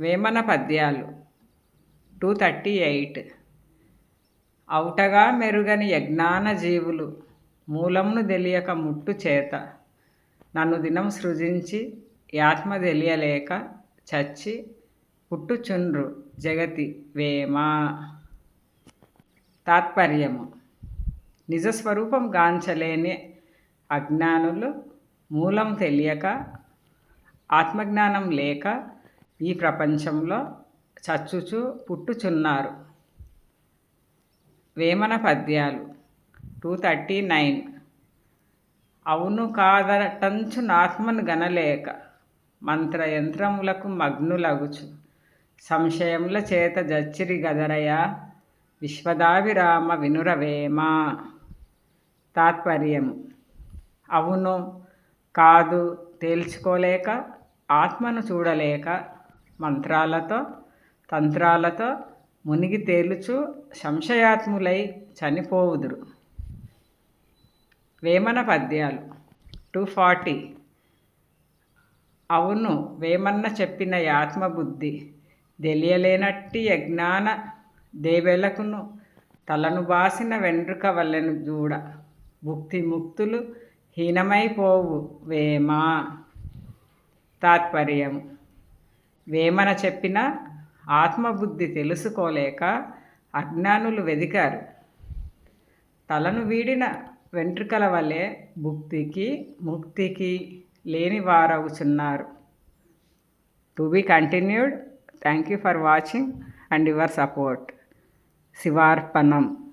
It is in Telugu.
వేమన పద్యాలు. Two thirty eight. అవుటగా మెరుగని యజ్ఞాన జీవులు మూలమును తెలియక ముట్టు చేత. నన్ను దినం సృజించి యాత్మ తెలియలేక చచ్చి పుట్టుచుండ్రు జగతి వేమ. తాత్పర్యము. నిజస్వరూపం గాంచలేని అజ్ఞానులు మూలం తెలియక ఆత్మజ్ఞానం లేక ఈ ప్రపంచంలో చచ్చుచు పుట్టుచున్నారు. వేమన పద్యాలు టూ థర్టీ నైన్. అవును కాదటంచు నాత్మను గనలేక మంత్రయంత్రములకు మగ్నులగుచు. సంశయముల చేత జచ్చిరి గదరయ విశ్వదావిరామ వినురవేమ. తాత్పర్యము అవును కాదు తేల్చుకోలేక ఆత్మను చూడలేక మంత్రాలతో తంత్రాలతో మునిగి తేలుచు సంశయాత్ములై చనిపోవుదురు. వేమన పద్యాలు. Two forty. అవును వేమన్న చెప్పిన ఆత్మబుద్ధి తెలియలేనట్టి యజ్ఞాన దేవెలకును తలను బాసిన వెండ్రుక వల్లెను చూడ భుక్తి ముక్తులు హీనమైపోవు వేమా. తాత్పర్యం వేమన చెప్పిన ఆత్మబుద్ధి తెలుసుకోలేక అజ్ఞానులు వెదికారు. తలను వీడిన వెంట్రుకల వలె భుక్తికి ముక్తికి లేని వారవుచున్నారు. To be continued. Thank you for watching and your support. శివార్పణం.